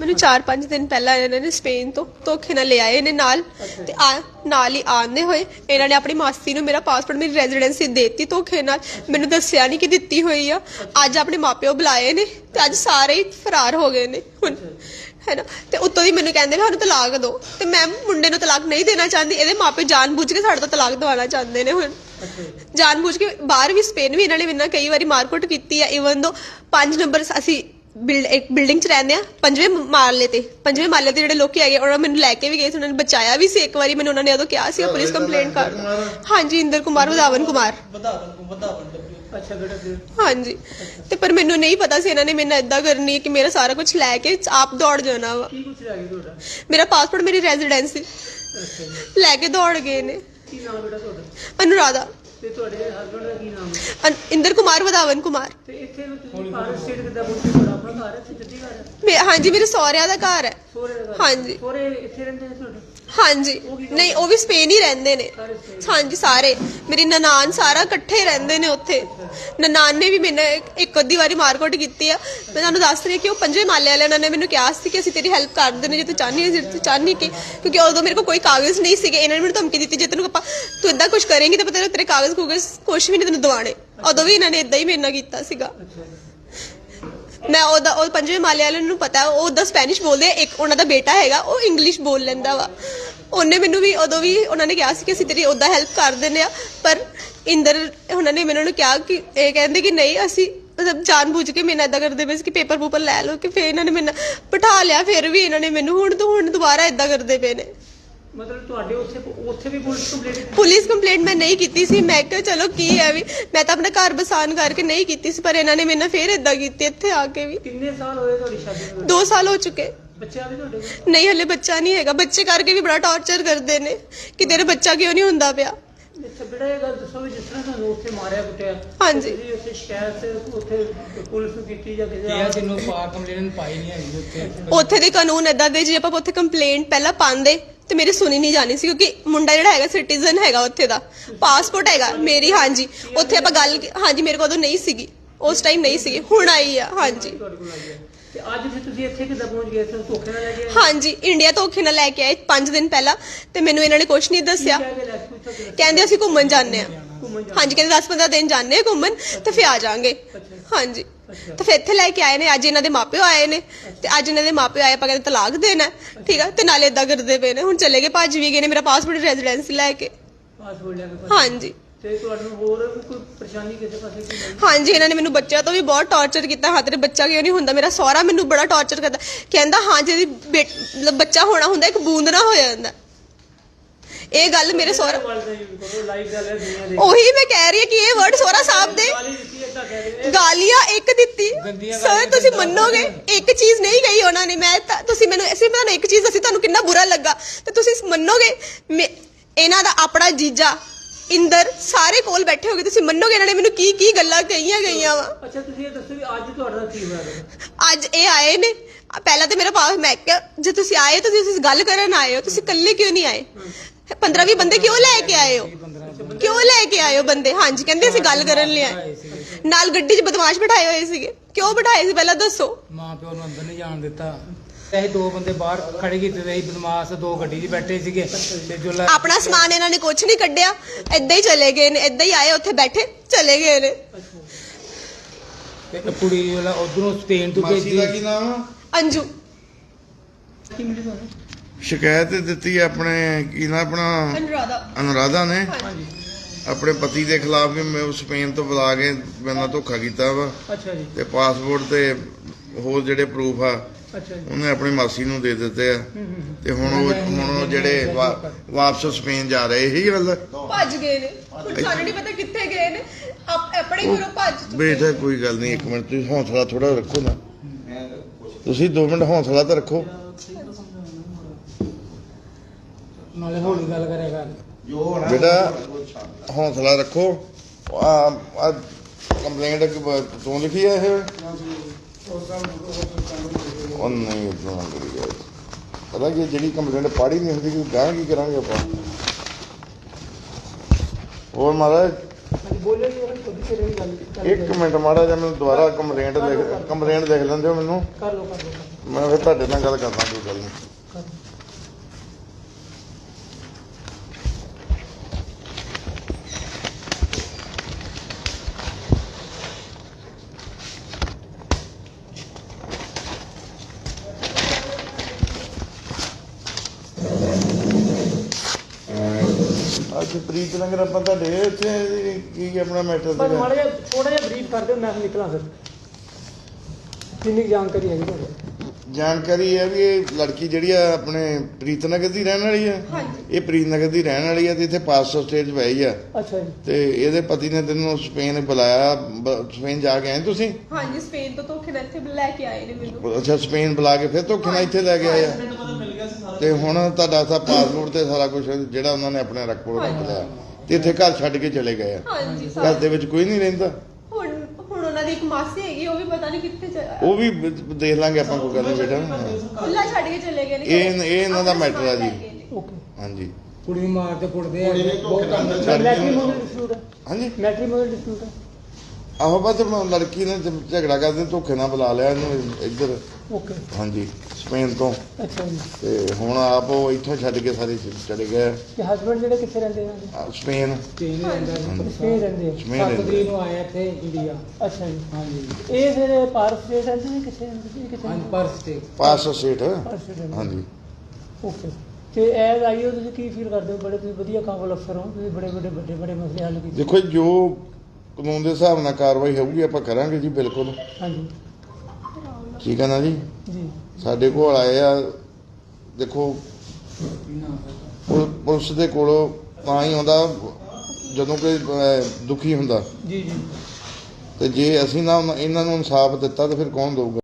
ਮੈਨੂੰ 4-5 ਦਿਨ ਪਹਿਲਾਂ ਇਹਨਾਂ ਨੇ ਸਪੇਨ ਤੋਂ ਧੋਖੇ ਨਾਲ ਲੈ ਆਏ ਨੇ ਨਾਲ ਤੇ ਆ ਨਾਲ ਹੀ ਆਉਂਦੇ ਹੋਏ ਇਹਨਾਂ ਨੇ ਆਪਣੀ ਮਾਸੀ ਨੂੰ ਮੇਰਾ ਪਾਸਪੋਰਟ ਮੇਰੀ ਰੈਜ਼ੀਡੈਂਸੀ ਦੇਤੀ ਧੋਖੇ ਨਾਲ। ਮੈਨੂੰ ਦੱਸਿਆ ਨਹੀਂ ਕਿ ਦਿੱਤੀ ਹੋਈ ਆ। ਅੱਜ ਆਪਣੇ ਮਾਪਿਓ ਬੁਲਾਏ ਨੇ ਤੇ ਅੱਜ ਸਾਰੇ ਹੀ ਫਰਾਰ ਹੋ ਗਏ ਨੇ ਹੁਣ ਹੈਨਾ ਤੇ ਉੱਤੋਂ ਦੀ ਮੈਨੂੰ ਕਹਿੰਦੇ ਵੀ ਸਾਨੂੰ ਤਲਾਕ ਦਿਓ। ਤੇ ਮੈਂ ਮੁੰਡੇ ਨੂੰ ਤਲਾਕ ਨਹੀਂ ਦੇਣਾ ਚਾਹੁੰਦੀ ਇਹਦੇ ਮਾਪੇ ਜਾਣਬੁੱਝ ਕੇ ਸਾਡੇ ਤੋਂ ਤਲਾਕ ਦਿਵਾਉਣਾ ਚਾਹੁੰਦੇ ਨੇ ਹੁਣ। ਜਾਣਬੁੱਝ ਕੇ ਬਾਹਰ ਵੀ ਸਪੇਨ ਵੀ ਇਹਨਾਂ ਨੇ ਮੇਰੇ ਨਾਲ ਕਈ ਵਾਰੀ ਮਾਰਕੁੱਟ ਕੀਤੀ ਆ ਇਵਨ ਦੋ 5 ਨੰਬਰ ਅਸੀਂ ਬਿਲਡ ਇੱਕ ਬਿਲਡਿੰਗ 'ਚ ਰਹਿੰਦੇ ਆ ਪੰਜਵੇਂ ਮਾਲੇ ਤੇ ਪੰਜਵੇਂ ਮਾਲੇ ਤੇ ਜਿਹੜੇ ਲੋਕੀ ਉਹਨਾਂ ਨੇ ਮੈਨੂੰ ਲੈ ਕੇ ਵੀ ਗਏ ਸੀ ਉਹਨਾਂ ਨੇ ਬਚਾਇਆ ਵੀ ਸੀ ਇੱਕ ਵਾਰੀ ਮੈਨੂੰ ਉਹਨਾਂ ਨੇ ਉਦੋਂ ਕਿਹਾ ਸੀ ਪੁਲਿਸ ਕੰਪਲੇਂਟ ਕਰ। ਹਾਂਜੀ ਇੰਦਰ ਕੁਮਾਰ ਵਧਾਵਨ ਕੁਮਾਰ। ਅੱਛਾ ਬੇਟਾ ਫਿਰ ਹਾਂਜੀ। ਤੇ ਪਰ ਮੈਨੂੰ ਨਹੀਂ ਪਤਾ ਸੀ ਇਹਨਾਂ ਨੇ ਮੇਰੇ ਨਾਲ ਇਦਾਂ ਕਰਨੀ ਹੈ ਕਿ ਮੇਰਾ ਸਾਰਾ ਕੁਝ ਲੈ ਕੇ ਆਪ ਦੌੜ ਜਾਣਾ ਵਾ। ਕੀ ਤੁਹਾਡਾ ਮੇਰਾ ਪਾਸਪੋਰਟ ਮੇਰੀ ਰੈਜ਼ੀਡੈਂਸੀ। ਲੈ ਕੇ ਦੌੜ ਗਏ ਨੇ। ਕੀ ਨਾਮ ਬੇਟਾ ਤੁਹਾਡਾ? ਅਨੁਰਾਧਾ। ਤੇ ਤੁਹਾਡੇ ਹਸਬੰਡ ਦਾ ਕੀ ਨਾਮ ਹੈ? ਅਨ- ਇੰਦਰ ਕੁਮਾਰ ਵਧਾਵਨ ਕੁਮਾਰ। ਤੇ ਇੱਥੇ ਵੀ ਤੁਸੀਂ ਭਾਰਤ ਸਟੇਟ ਕਿੱਦਾਂ ਪਹੁੰਚੇ ਤੁਹਾਡਾ ਆਪਣਾ ਘਰ ਹੈ? ਇੱਥੇ ਜੱਦੀ ਘਰ ਹੈ? ਮੇ- ਹਾਂਜੀ ਮੇਰੇ ਸਹੁਰਿਆਂ ਦਾ ਘਰ ਹੈ। ਸੋਰੇ ਦਾ ਘਰ? ਹਾਂਜੀ। ਸੋਰੇ ਇੱਥੇ ਰਹਿੰਦੇ ਨੇ ਤੁਹਾਡੇ? ਹਾਂਜੀ। ਨਹੀਂ ਉਹ ਵੀ ਸਪੇਨ ਹੀ ਰਹਿੰਦੇ ਨੇ। ਸਾਰੇ ਹਾਂਜੀ ਸਾਰੇ। ਮੇਰੀ ਨਨਾਨ ਸਾਰਾ ਇਕੱਠੇ ਰਹਿੰਦੇ ਨੇ ਉੱਥੇ। ਨਨਾਨ ਨੇ ਵੀ ਮੈਨੂੰ ਇੱਕ- ਅੱਧੀ ਵਾਰੀ ਮਾਰਕੁੱਟ ਕੀਤੀ ਆ। ਮੈਂ ਤੁਹਾਨੂੰ ਦੱਸ ਰਹੀ ਹਾਂ ਕਿ ਉਹ ਪੰਜਵੇਂ ਮਾਲੇ ਵਾਲੇ ਉਹਨਾਂ ਨੇ ਮੈਨੂੰ ਕਿਹਾ ਸੀ ਕਿ ਅਸੀਂ ਤੇਰੀ ਹੈਲਪ ਕਰ ਦਿੰਦੇ ਜੇ ਤੂੰ ਚਾਹਨੀ ਹੈ ਜੇ ਤੂੰ ਚਾਹਨੀ ਕਿ ਕਿਉਂਕਿ ਉਦੋਂ ਮੇਰੇ ਕੋਲ ਕੋਈ ਕਾਗਜ਼ ਨਹੀਂ ਸੀਗੇ ਇਹਨਾਂ ਨੇ ਮੈਨੂੰ ਧਮਕੀ ਦਿੱਤੀ ਜੇ ਤੈਨੂੰ ਆਪਾਂ ਤੂੰ ਇਦਾਂ ਕੁਝ ਕਰੇਂਗੀ ਤਾਂ ਪਤਾ ਨਹੀਂ ਤੇਰੇ ਕਾਗਜ਼ ਕੂਗਜ਼ ਕੁਝ ਵੀ ਨਹੀਂ ਤੈਨੂੰ ਦਵਾਣੇ ਉਦੋਂ ਵੀ ਇਹਨਾਂ ਨੇ ਇਦਾਂ ਹੀ ਮੇਰੇ ਨਾਲ ਕੀਤਾ ਸੀਗਾ। ਮੈਂ ਉਹਦਾ ਉਹ ਪੰਜਵੇਂ ਮਾਲੇ ਵਾਲੇ ਨੂੰ ਪਤਾ ਉਹ ਉਹਦਾ ਸਪੈਨਿਸ਼ ਬੋਲਦੇ ਆ, ਇੱਕ ਉਹਨਾਂ ਦਾ ਬੇਟਾ ਹੈਗਾ ਉਹ ਇੰਗਲਿਸ਼ ਬੋਲ ਲੈਂਦਾ ਵਾ। ਉਹਨੇ ਮੈਨੂੰ ਵੀ ਉਦੋਂ ਵੀ ਉਹਨਾਂ ਨੇ ਕਿਹਾ ਸੀ ਕਿ ਅਸੀਂ ਤੇਰੀ ਉਹਦਾ ਹੈਲਪ ਕਰ ਦਿੰਦੇ ਆ ਪਰ ਇੰਦਰ ਉਹਨਾਂ ਨੇ ਮੈਨੂੰ ਕਿਹਾ ਕਿ ਇਹ ਕਹਿੰਦੇ ਕਿ ਨਹੀਂ ਅਸੀਂ ਮਤਲਬ ਜਾਣਬੁੱਝ ਕੇ ਮੇਰੇ ਨਾਲ ਇਦਾਂ ਕਰਦੇ ਪਏ ਸੀ ਕਿ ਪੇਪਰ ਪੂਪਰ ਲੈ ਲਓ ਕਿ ਫਿਰ ਇਹਨਾਂ ਨੇ ਮੈਨੂੰ ਬਿਠਾ ਲਿਆ ਫਿਰ ਵੀ ਇਹਨਾਂ ਨੇ ਮੈਨੂੰ ਹੁਣ ਤੋਂ ਹੁਣ ਦੁਬਾਰਾ ਇਦਾਂ ਕਰਦੇ ਪਏ ਨੇ। ਮਤਲਬ ਤੁਹਾਡੇ ਉੱਥੇ ਉੱਥੇ ਵੀ ਪੁਲਿਸ ਕੰਪਲੇਂਟ ਪੁਲਿਸ ਕੰਪਲੇਂਟ ਮੈਂ ਨਹੀਂ ਕੀਤੀ ਸੀ ਮੈਂ ਕਿਹਾ ਚਲੋ ਕੀ ਹੈ ਵੀ ਮੈਂ ਤਾਂ ਆਪਣਾ ਘਰ ਬਸਾਨ ਕਰਕੇ ਨਹੀਂ ਕੀਤੀ ਸੀ ਪਰ ਇਹਨਾਂ ਨੇ ਮੇਰੇ ਨਾਲ ਫਿਰ ਇਦਾਂ ਕੀਤੀ ਇੱਥੇ ਆ ਕੇ ਵੀ। ਕਿੰਨੇ ਸਾਲ ਹੋਏ ਤੁਹਾਡੀ ਸ਼ਾਦੀ ਨੂੰ? 2 ਸਾਲ ਹੋ ਚੁੱਕੇ। ਬੱਚੇ ਆ ਵੀ ਤੁਹਾਡੇ ਕੋਲ? ਨਹੀਂ ਹਲੇ ਬੱਚਾ ਨਹੀਂ ਹੈਗਾ ਬੱਚੇ ਕਰਕੇ ਵੀ ਬੜਾ ਟੌਰਚਰ ਕਰਦੇ ਨੇ ਕਿ ਤੇਰਾ ਬੱਚਾ ਕਿਉਂ ਨਹੀਂ ਹੁੰਦਾ ਪਿਆ। ਅੱਛਾ ਬੇਟਾ ਇਹ ਗੱਲ ਦੱਸੋ ਵੀ ਜਿਸ ਤਰ੍ਹਾਂ ਤੁਹਾਨੂੰ ਉੱਥੇ ਮਾਰਿਆ ਕੁੱਟਿਆ ਹਾਂਜੀ। ਤੁਸੀਂ ਉੱਥੇ ਸ਼ਿਕਾਇਤ ਉੱਥੇ ਪੁਲਿਸ ਨੂੰ ਕੀਤੀ ਜਾਂ ਕਿਸੇ ਇਹ ਤੈਨੂੰ ਪਾ ਕੰਪਲੇਨ ਪਾਈ ਨਹੀਂ ਹੈਗੀ ਉੱਥੇ। ਉੱਥੇ ਦੇ ਕਾਨੂੰਨ ਏਦਾਂ ਦੇ ਜੇ ਆਪਾਂ ਉੱਥੇ ਕੰਪਲੇਂਟ ਪਹਿਲਾਂ ਪਾਉਂਦੇ ਤੇ ਮੇਰੀ ਸੁਣੀ ਨਹੀਂ ਜਾਣੀ ਸੀ ਕਿਉਂਕਿ ਮੁੰਡਾ ਜਿਹੜਾ ਹੈਗਾ ਸਿਟੀਜ਼ਨ ਹੈਗਾ ਉੱਥੇ ਦਾ। ਪਾਸਪੋਰਟ ਹੈਗਾ ਮੇਰੀ ਹਾਂਜੀ। ਉੱਥੇ ਆਪਾਂ ਗੱਲ ਹਾਂਜੀ ਮੇਰੇ ਕੋਲ ਉਦੋਂ ਨਹੀਂ ਸੀਗੀ। ਉਸ ਟਾਈਮ ਨਹੀਂ ਸੀਗੀ ਹੁਣ ਆਈ ਆ ਹਾਂਜੀ। ਤੁਹਾਡੇ ਕੋਲ ਆਈ ਹੈ ਤੇ ਅੱਜ ਫਿਰ ਤੁਸੀਂ ਇੱਥੇ ਕਿੱਦਾਂ ਪਹੁੰਚ ਗਏ? ਇੱਥੇ ਧੋਖੇ ਨਾਲ ਲੈ ਕੇ ਆਏ? ਹਾਂਜੀ ਇੰਡੀਆ ਤੋਂ ਔਖੇ ਨਾਲ ਲੈ ਕੇ ਆਏ 5 ਦਿਨ ਪਹਿਲਾਂ ਤੇ ਮੈਨੂੰ ਇਹਨਾਂ ਨੇ ਕੁਝ ਨਹੀਂ ਦੱਸਿਆ। ਕੇ? ਕਹਿੰਦੇ ਅਸੀਂ ਘੁੰਮਣ ਜਾਂਦੇ ਆ ਘੁੰਮਣ। ਹਾਂਜੀ ਕਹਿੰਦੇ 10-15 ਦਿਨ ਜਾਂਦੇ ਆ ਘੁੰਮਣ ਤੇ ਫਿਰ ਆ ਜਾਾਂਗੇ। ਹਾਂਜੀ। ਤੇ ਫਿਰ ਇੱਥੇ ਲੈ ਕੇ ਆਏ ਨੇ ਅੱਜ ਇਹਨਾਂ ਦੇ ਮਾਪਿਓ ਆਏ ਨੇ ਤੇ ਅੱਜ ਇਹਨਾਂ ਦੇ ਮਾਪਿਓ ਆਏ ਆਪਾਂ ਕਹਿੰਦੇ ਤਲਾਕ ਦੇਣਾ ਹੈ, ਠੀਕ ਆ? ਤੇ ਨਾਲੇ ਇਦਾਂ ਕਰਦੇ ਪਏ ਨੇ ਹੁਣ ਚਲੇ ਗਏ ਭੱਜ ਵੀ ਗਏ ਨੇ ਮੇਰਾ ਪਾਸਪੋਰਟ ਰੈਜ਼ੀਡੈਂਸੀ ਲੈ ਕੇ। ਪਾਸਪੋਰਟ ਲੈ ਕੇ ਹਾਂਜੀ। ਤੇ ਤੁਹਾਨੂੰ ਹੋਰ ਵੀ ਕੋਈ ਪਰੇਸ਼ਾਨੀ ਕਿਸੇ ਪਾਸੇ ਕੀ ਨਹੀਂ? ਹਾਂਜੀ ਇਹਨਾਂ ਨੇ ਮੈਨੂੰ ਬੱਚਿਆਂ ਤੋਂ ਵੀ ਬਹੁਤ ਟੌਰਚਰ ਕੀਤਾ। ਹਾਂ ਤੇਰੇ ਬੱਚਾ ਕਿਉਂ ਨਹੀਂ ਹੁੰਦਾ? ਮੇਰਾ ਸਹੁਰਾ ਮੈਨੂੰ ਬੜਾ ਟੌਰਚਰ ਕਰਦਾ। ਕਹਿੰਦਾ ਹਾਂ ਮਤਲਬ ਬੱਚਾ ਹੋਣਾ ਹੁੰਦਾ ਇੱਕ ਬੂੰਦ ਨਾ ਹੋ ਜਾਂਦਾ। ਇਹ ਗੱਲ ਮੇਰੇ ਸਹੁਰਾ ਗੱਲ ਦਾ ਯੂਜ਼ ਕਰੋ ਲਾਈਵ ਗੱਲ ਹੈ ਦੁਨੀਆ ਦੇ। ਉਹੀ ਮੈਂ ਕਹਿ ਰਹੀ ਹਾਂ ਕਿ ਇਹ ਵਰਡ ਸਹੁਰਾ ਸਾਹਿਬ ਦੇ ਗਾਲੀਆਂ ਇੱਕ ਦਿੱਤੀ। ਸਰ ਤੁਸੀਂ ਮੰਨੋਗੇ? ਇੱਕ ਚੀਜ਼ ਨਹੀਂ ਕਹੀ ਉਹਨਾਂ ਨੇ। ਮੈਂ ਤਾਂ- ਤੁਸੀਂ ਮੈਨੂੰ ਅਸੀਂ ਤੁਹਾਨੂੰ ਇੱਕ ਚੀਜ਼ ਦੱਸੀ ਤੁਹਾਨੂੰ ਕਿੰਨਾ ਬੁਰਾ ਲੱਗਾ। ਤੇ ਤੁਸੀਂ ਮੰਨੋਗੇ? ਇਹਨਾਂ ਦਾ ਆਪਣਾ ਜੀਜਾ ਇੰਦਰ ਸਾਰੇ ਕੋਲ ਬੈਠੇ ਹੋਗੇ ਤੁਸੀਂ ਮੰਨੋਗੇ ਇਹਨਾਂ ਨੇ ਮੈਨੂੰ ਕੀ ਕੀ ਗੱਲਾਂ ਕਹੀਆਂ ਗਈਆਂ ਵਾ? ਅੱਛਾ ਤੁਸੀਂ ਇਹ ਦੱਸੋ ਵੀ ਅੱਜ ਤੁਹਾਡਾ ਕੀ ਹੋਇਆ? ਅੱਜ ਇਹ ਆਏ ਨੇ। ਪਹਿਲਾਂ ਤੇ ਮੇਰਾ ਪਾਸ ਮੈਂ ਕਿਹਾ ਜੇ ਤੁਸੀਂ ਆਏ ਤਾਂ ਤੁਸੀਂ ਗੱਲ ਕਰਨ ਆਏ ਹੋ ਤੁਸੀਂ ਇਕੱਲੇ ਕਿਉਂ ਨਹੀਂ ਆਏ? 15 20 ਬੰਦੇ ਕਿਉਂ ਲੈ ਕੇ ਆਏ ਹੋ? ਕਿਉਂ ਲੈ ਕੇ ਆਏ ਹੋ ਬੰਦੇ? ਹਾਂਜੀ ਕਹਿੰਦੇ ਅਸੀਂ ਗੱਲ ਕਰਨ ਲਈ ਆਏ। ਨਾਲ ਗੱਡੀ 'ਚ ਬਦਮਾਸ਼ ਬਿਠਾਏ ਹੋਏ ਸੀਗੇ। ਕਿਉਂ ਬਿਠਾਏ ਸੀ? ਪਹਿਲਾਂ ਦੱਸੋ। ਮਾਂ ਪਿਓ ਨੂੰ ਅੰਦਰ ਨਹੀਂ ਜਾਣ ਦਿੱਤਾ। ਇਹ ਦੋ ਬੰਦੇ ਬਾਹਰ ਖੜੇ ਕੀਤੇ ਤੇ ਸੀ ਬਦਮਾਸ਼ ਦੋ ਗੱਡੀ 'ਚ ਬੈਠੇ ਸੀਗੇ ਤੇ ਜੋ ਲੈ- ਆਪਣਾ ਸਮਾਨ ਇਹਨਾਂ ਨੇ ਕੁਝ ਨਹੀਂ ਕੱਢਿਆ। ਏਦਾਂ ਹੀ ਚਲੇ ਗਏ ਨੇ ਏਦਾਂ ਹੀ ਆਏ ਉੱਥੇ ਬੈਠੇ ਚਲੇ ਗਏ ਨੇ। ਤੇ ਇੱਕ ਕੁੜੀ ਜਿਹੜਾ ਉਧਰੋਂ ਸਪੇਨ ਤੋਂ ਮਾਸੀ ਦਾ ਕੀ ਨਾਮ? ਆ ਅੰਜੂ ਸ਼ਿਕਾਇਤ ਦਿੱਤੀ ਹੈ ਆਪਣੇ ਕੀ ਨਾ ਆਪਣਾ? ਅਨੁਰਾਧਾ। ਅਨੁਰਾਧਾ ਨੇ? ਹਾਂਜੀ। ਆਪਣੇ ਪਤੀ ਦੇ ਖਿਲਾਫ ਵੀ ਮੈਂ ਸਪੇਨ ਤੋਂ ਬੁਲਾ ਕੇ ਮੇਰੇ ਨਾਲ ਧੋਖਾ ਕੀਤਾ ਵਾ। ਅੱਛਾ ਜੀ। ਤੇ ਪਾਸਪੋਰਟ ਤੇ ਹੋਰ ਜਿਹੜੇ ਪ੍ਰੂਫ ਆ ਉਹਨੇ ਆਪਣੀ ਮਾਸੀ ਨੂੰ ਦੇ ਦਿੱਤੇ ਆ। ਤੇ ਹੁਣ ਉਹ ਹੁਣ ਉਹ ਜਿਹੜੇ ਵਾ- ਵਾਪਸ ਸਪੇਨ ਜਾ ਰਹੇ ਇਹੀ ਗੱਲ ਆ? ਭੱਜ ਗਏ ਨੇ। ਹੁਣ ਸਾਨੂੰ ਨਹੀਂ ਪਤਾ ਕਿੱਥੇ ਗਏ ਨੇ। ਆਪ- ਆਪਣੇ ਘਰੋਂ ਭੱਜ ਚੁੱਕੇ ਬੇਟਾ ਕੋਈ ਗੱਲ ਨਹੀਂ ਇੱਕ ਮਿੰਟ ਤੁਸੀਂ ਹੌਸਲਾ ਥੋੜਾ ਰੱਖੋ ਨਾ। ਤੁਸੀਂ 2 ਮਿੰਟ ਹੌਸਲਾ ਤਾਂ ਰੱਖੋ। ਨਾਲੇ ਹੌਲੀ ਗੱਲ ਕਰਿਆ ਕਰ। ਬੇਟਾ ਹੌਸਲਾ ਰੱਖੋ। ਆ ਆ ਕੰਪਲੇਂਟ ਤੂੰ ਲਿਖੀ ਹੈ ਇਹ ਉਹ ਨਹੀਂ ਇਦਾਂ ਕਰੀ ਯਾਰ ਪਤਾ ਕਿ ਜਿਹੜੀ ਕੰਪਲੇਂਟ ਪੜ੍ਹੀ ਨਹੀਂ ਹੁੰਦੀ ਕਿ ਗਾਂ ਕੀ ਕਰਾਂਗੇ ਆਪਾਂ? ਹੋਰ ਮਹਾਰਾਜ? ਇੱਕ ਮਿੰਟ ਮਾੜਾ ਜਿਹਾ ਮੈਨੂੰ ਦੁਬਾਰਾ ਕੰਪਲੇਂਟ ਲਿਖ ਕੰਪਲੇਂਟ ਲਿਖ ਲੈਂਦੇ ਹੋ ਮੈਨੂੰ? ਕਰ ਲਓ ਕਰ ਲਓ ਮੈਂ ਫਿਰ ਤੁਹਾਡੇ ਨਾਲ ਗੱਲ ਕਰਦਾ ਕੋਈ ਗੱਲ ਨਹੀਂ। ਅੱਜ ਪ੍ਰੀਤ ਨਗਰ ਆਪਾਂ ਤੁਹਾਡੇ ਇੱਥੇ ਕੀ ਆਪਣਾ ਮੈਟਰ ਪਰ ਮਾੜਾ ਜਿਹਾ ਥੋੜਾ ਜਿਹਾ ਬਰੀਫ ਕਰ ਦਿਓ ਮੈਂ ਨਿਕਲਾਂ ਫਿਰ। ਕਿੰਨੀ ਜਾਣਕਾਰੀ ਹੈਗੀ ਤੁਹਾਡੇ? ਜਾਣਕਾਰੀ ਹੈ ਵੀ ਇਹ ਲੜਕੀ ਜਿਹੜੀ ਆ ਆਪਣੇ ਪ੍ਰੀਤ ਨਗਰ ਦੀ ਰਹਿਣ ਵਾਲੀ ਹੈ ਹਾਂਜੀ। ਇਹ ਪ੍ਰੀਤ ਨਗਰ ਦੀ ਰਹਿਣ ਵਾਲੀ ਹੈ ਤੇ ਇੱਥੇ ਪਾਸਪੋਰਟ ਸਟੇਜ ਪਈ ਆ। ਅੱਛਾ ਜੀ। ਤੇ ਇਹਦੇ ਪਤੀ ਨੇ ਤੈਨੂੰ ਸਪੇਨ ਬੁਲਾਇਆ ਬ- ਸਪੇਨ ਜਾ ਕੇ ਆਏ ਤੁਸੀਂ? ਹਾਂਜੀ ਸਪੇਨ ਤੋਂ ਧੋਖੇ ਨਾਲ ਇੱਥੇ ਲੈ ਕੇ ਆਏ ਨੇ ਮੈਨੂੰ। ਅੱਛਾ ਸਪੇਨ ਬੁਲਾ ਕੇ ਫਿਰ ਧੋਖੇ ਨਾਲ ਇੱਥੇ ਲੈ ਕੇ ਤੇ ਹੁਣ ਤੁਹਾਡਾ ਸਾ ਪਾਸਪੋਰਟ ਤੇ ਸਾਰਾ ਕੁਝ ਜਿਹੜਾ ਉਹਨਾਂ ਨੇ ਆਪਣੇ ਰੱਖੋ ਰੱਖ ਲਿਆ। ਤੇ ਇੱਥੇ ਘਰ ਛੱਡ ਕੇ ਚਲੇ ਗਏ ਆ। ਹਾਂਜੀ ਘਰ ਸਾਰੇ। ਦੇ ਵਿੱਚ ਕੋਈ ਨਹੀਂ ਰਹਿੰਦਾ। ਹੁਣ ਹੁਣ ਉਹਨਾਂ ਦੀ ਇੱਕ ਮਾਸੀ ਹੈਗੀ ਉਹ ਵੀ ਪਤਾ ਨਹੀਂ ਕਿੱਥੇ ਚ- ਉਹ ਵੀ ਬ- ਦੇਖ ਲਾਂਗੇ ਆਪਾਂ ਕੋਈ ਗੱਲ ਨਹੀਂ ਬੇਟਾ। ਹਾਂ। ਖੁੱਲਾ ਛੱਡ ਕੇ ਚਲੇ ਗਏ ਨੇ ਇਹ- ਇਹ ਇਹਨਾਂ ਦਾ ਆਪਣਾ matter ਆ ਜੀ। ਸਮਾਨ ਲੈ ਗਏ ਨੇ। ਓਕੇ ਹਾਂਜੀ। ਕੁੜੀ ਨੂੰ ਮਾਰਦੇ ਪੁੱਟਦੇ ਆ। ਛੱਡ ਮੈਟਰੀਮੋਨੀਅਲ ਡਿਸਪਿਊਟ ਹੈ ਹਾਂਜੀ। ਮੈਟਰੀਮੋਨੀਅਲ ਡਿਸਪਿਊਟ ਹੈ ਆਹੋ ਬਸ ਲੜਕੀ ਨੇ ਝ- ਝਗੜਾ ਕਰਦੇ ਧੋਖੇ ਨਾਲ ਬੁਲਾ ਲਿਆ ਇਹਨੂੰ ਇੱਧਰ। ਓਕੇ ਹਾਂਜੀ ਸਪੇਨ ਤੋਂ। ਅੱਛਾ ਜੀ। ਤੇ ਹੁਣ ਆਪ ਉਹ ਇੱਥੋਂ ਛੱਡ ਕੇ ਸਾਰੇ ਚ- ਚਲੇ ਗਏ। ਤੇ ਹਸਬੰਡ ਜਿਹੜੇ ਕਿੱਥੇ ਰਹਿੰਦੇ ਆ, ਸਪੇਨ ਰਹਿੰਦਾ ਸਪੇਨ ਰਹਿੰਦੇ ਆ। ਸਪੇਨ 7 ਰਹਿੰਦੇ। ਤਰੀਕ ਨੂੰ ਆਇਆ ਇੱਥੇ ਇੰਡੀਆ ਅੱਛਾ ਜੀ। ਹਾਂਜੀ। ਇਹ ਫਿਰ ਪਾਰਸ ਸਟੇਟ ਰਹਿੰਦੇ ਨੇ ਕਿੱਥੇ? ਰਹਿੰਦੇ ਸੀ ਕਿੱਥੇ ਹਾਂਜੀ ਪਰਸ ਤੇ ਪਾਸ ਸਟੇਟ ਪਾਰਸ ਸਟੇਟ ਰਹਿੰਦੇ ਹਾਂਜੀ। ਓਕੇ ਤੇ ਐਜ਼ ਆਈਓ ਤੁਸੀਂ ਕੀ ਫੀਲ ਕਰਦੇ ਹੋ? ਬੜੇ ਤੁਸੀਂ ਵਧੀਆ ਕਾਬਲ ਅਫਸਰ ਹੋ। ਤੁਸੀਂ ਬੜੇ ਬੜੇ ਵੱਡੇ ਵੱਡੇ ਮਸਲੇ ਹੱਲ ਕੀਤੇ। ਦੇਖੋ ਜੋ ਕਾਨੂੰਨ ਦੇ ਹਿਸਾਬ ਨਾਲ ਕਾਰਵਾਈ ਹੋਊਗੀ ਆਪਾਂ ਕਰਾਂਗੇ ਜੀ ਬਿਲਕੁਲ। ਹਾਂਜੀ। ਠੀਕ ਹੈ ਨਾ ਜੀ? ਜੀ। ਸਾਡੇ ਕੋਲ ਆਏ ਆ ਦੇਖੋ ਪੁਲ- ਪੁਲਿਸ ਦੇ ਕੋਲ ਤਾਂ ਹੀ ਆਉਂਦਾ ਜਦੋਂ ਕੋਈ ਅਹ, ਦੁਖੀ ਹੁੰਦਾ। ਜੀ ਜੀ। ਤੇ ਜੇ ਅਸੀਂ ਨਾ ਉਹਨਾਂ- ਇਹਨਾਂ ਨੂੰ ਇਨਸਾਫ ਦਿੱਤਾ ਤਾਂ ਫਿਰ ਕੌਣ ਦਊਗਾ?